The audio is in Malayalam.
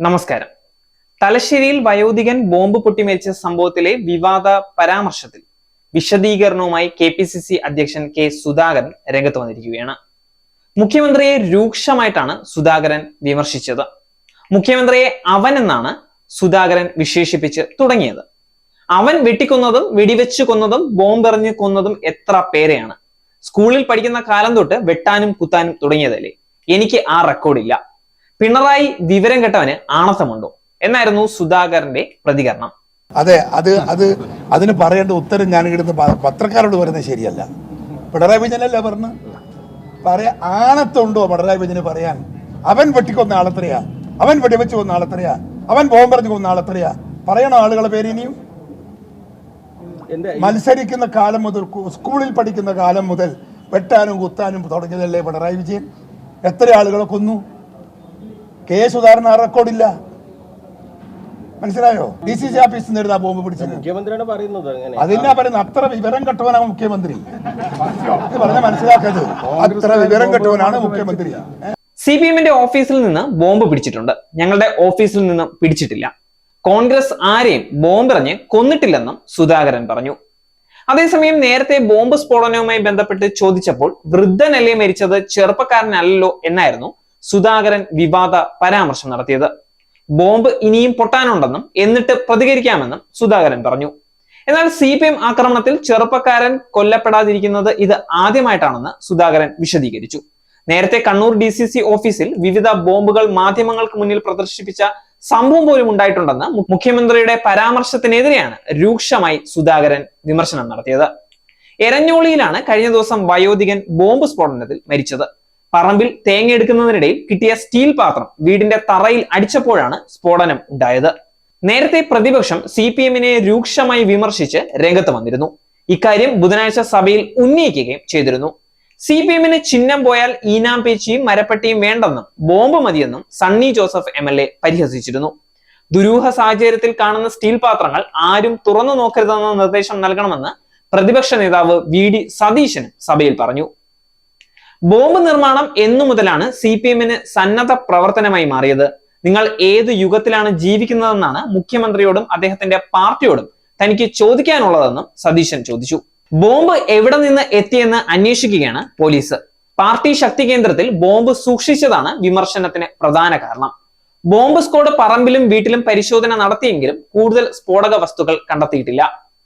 നമസ്കാരം. തലശ്ശേരിയിൽ വയോധികൻ ബോംബ് പൊട്ടിമരിച്ച സംഭവത്തിലെ വിവാദ പരാമർശത്തിൽ വിശദീകരണവുമായി കെ പി സി സി അധ്യക്ഷൻ കെ സുധാകരൻ രംഗത്ത് വന്നിരിക്കുകയാണ്. മുഖ്യമന്ത്രിയെ രൂക്ഷമായിട്ടാണ് സുധാകരൻ വിമർശിച്ചത്. മുഖ്യമന്ത്രിയെ അവൻ എന്നാണ് സുധാകരൻ വിശേഷിപ്പിച്ച് തുടങ്ങിയത്. അവൻ വെട്ടിക്കൊന്നതും വെടിവെച്ച് കൊന്നതും ബോംബെറിഞ്ഞ് കൊന്നതും എത്ര പേരെയാണ്. സ്കൂളിൽ പഠിക്കുന്ന കാലം തൊട്ട് വെട്ടാനും കുത്താനും തുടങ്ങിയതല്ലേ? എനിക്ക് ആ റെക്കോർഡില്ല പിണറായി വിവരം കെട്ടവന് ആണത്തമുണ്ടോ എന്നായിരുന്നു സുധാകരന്റെ പ്രതികരണം. അതെ അത് അത് അതിന് പറയേണ്ട ഉത്തരം ഞാൻ ഇവിടുന്ന് പത്രക്കാരോട് പറയുന്നത് ശരിയല്ല. പിണറായി വിജയനല്ല പറഞ്ഞു? പറയാ ആണത്തുണ്ടോ പിണറായി വിജയന് പറയാൻ? അവൻ വെട്ടിക്കൊന്ന ആളെത്രയാ. അവൻ വെടിവെച്ച് കൊന്ന ആളെത്രയാ. അവൻ ബോംബെറിഞ്ഞ് കൊന്ന ആളെത്രയാ. പറയണോ ആളുകളെ പേര് ഇനിയും? മത്സരിക്കുന്ന കാലം മുതൽ സ്കൂളിൽ പഠിക്കുന്ന കാലം മുതൽ വെട്ടാനും കുത്താനും തുടങ്ങിയതല്ലേ പിണറായി വിജയൻ? എത്ര ആളുകളെ കൊന്നു? കെ സുധാകരൻ ആ റെക്കോർഡില്ല മനസ്സിലായോ? ഡി സി സി ഓഫീസിൽ നിന്ന് എടുത്താ ബോംബ് പിടിച്ചത്. മുഖ്യമന്ത്രിയാണ് പറയുന്നത് അങ്ങനെ. അതിനാ പറയുന്നത് അത്ര വിവരം കെട്ടവനാണ് മുഖ്യമന്ത്രി. ഇത് പറഞ്ഞ മനസ്സിലാക്കരുത്. അത്ര വിവരം കെട്ടവനാണ് മുഖ്യമന്ത്രി? സി പി എമ്മിന്റെ ഓഫീസിൽ നിന്ന് ബോംബ് പിടിച്ചിട്ടുണ്ട്. ഞങ്ങളുടെ ഓഫീസിൽ നിന്ന് പിടിച്ചിട്ടില്ല. കോൺഗ്രസ് ആരെയും ബോംബെറിഞ്ഞ് കൊന്നിട്ടില്ലെന്നും സുധാകരൻ പറഞ്ഞു. അതേസമയം നേരത്തെ ബോംബ് സ്ഫോടനവുമായി ബന്ധപ്പെട്ട് ചോദിച്ചപ്പോൾ വൃദ്ധനല്ലേ മരിച്ചത്? ചെറുപ്പക്കാരനല്ലോ എന്നായിരുന്നു സുധാകരൻ വിവാദ പരാമർശം നടത്തിയത്. ബോംബ് ഇനിയും പൊട്ടാനുണ്ടെന്നും എന്നിട്ട് പ്രതികരിക്കാമെന്നും സുധാകരൻ പറഞ്ഞു. എന്നാൽ സി പി എം ആക്രമണത്തിൽ ചെറുപ്പക്കാരൻ കൊല്ലപ്പെടാതിരിക്കുന്നത് ഇത് ആദ്യമായിട്ടാണെന്ന് സുധാകരൻ വിശദീകരിച്ചു. നേരത്തെ കണ്ണൂർ ഡി സി സി ഓഫീസിൽ വിവിധ ബോംബുകൾ മാധ്യമങ്ങൾക്ക് മുന്നിൽ പ്രദർശിപ്പിച്ച സംഭവം പോലും ഉണ്ടായിട്ടുണ്ടെന്ന് മുഖ്യമന്ത്രിയുടെ പരാമർശത്തിനെതിരെയാണ് രൂക്ഷമായി സുധാകരൻ വിമർശനം നടത്തിയത്. എരഞ്ഞോളിയിലാണ് കഴിഞ്ഞ ദിവസം വയോധികൻ ബോംബ് സ്ഫോടനത്തിൽ മരിച്ചത്. പറമ്പിൽ തേങ്ങ എടുക്കുന്നതിനിടയിൽ കിട്ടിയ സ്റ്റീൽ പാത്രം വീടിന്റെ തറയിൽ അടിച്ചപ്പോഴാണ് സ്ഫോടനം ഉണ്ടായത്. നേരത്തെ പ്രതിപക്ഷം സി പി എമ്മിനെ രൂക്ഷമായി വിമർശിച്ച് രംഗത്ത് വന്നിരുന്നു. ഇക്കാര്യം ബുധനാഴ്ച സഭയിൽ ഉന്നയിക്കുകയും ചെയ്തിരുന്നു. സി പി എമ്മിന് ചിഹ്നം പോയാൽ ഈനാം പേച്ചിയും മരപ്പെട്ടിയും വേണ്ടെന്നും ബോംബ് മതിയെന്നും Sunny Joseph M L A പരിഹസിച്ചിരുന്നു. ദുരൂഹ സാഹചര്യത്തിൽ കാണുന്ന സ്റ്റീൽ പാത്രങ്ങൾ ആരും തുറന്നു നോക്കരുതെന്ന നിർദ്ദേശം നൽകണമെന്ന് പ്രതിപക്ഷ നേതാവ് വി ഡി സതീശനും സഭയിൽ പറഞ്ഞു. ബോംബ് നിർമ്മാണം എന്നു മുതലാണ് സി പി എമ്മിന് സന്നദ്ധ പ്രവർത്തനമായി മാറിയത്. നിങ്ങൾ ഏത് യുഗത്തിലാണ് ജീവിക്കുന്നതെന്നാണ് മുഖ്യമന്ത്രിയോടും അദ്ദേഹത്തിന്റെ പാർട്ടിയോടും തനിക്ക് ചോദിക്കാനുള്ളതെന്നും സതീശൻ ചോദിച്ചു. ബോംബ് എവിടെ നിന്ന് എത്തിയെന്ന് അന്വേഷിക്കുകയാണ് പോലീസ്. പാർട്ടി ശക്തി കേന്ദ്രത്തിൽ ബോംബ് സൂക്ഷിച്ചതാണ് വിമർശനത്തിന് പ്രധാന കാരണം. ബോംബ് സ്കോഡ് പറമ്പിലും വീട്ടിലും പരിശോധന നടത്തിയെങ്കിലും കൂടുതൽ സ്ഫോടക വസ്തുക്കൾ കണ്ടെത്തിയിട്ടില്ല.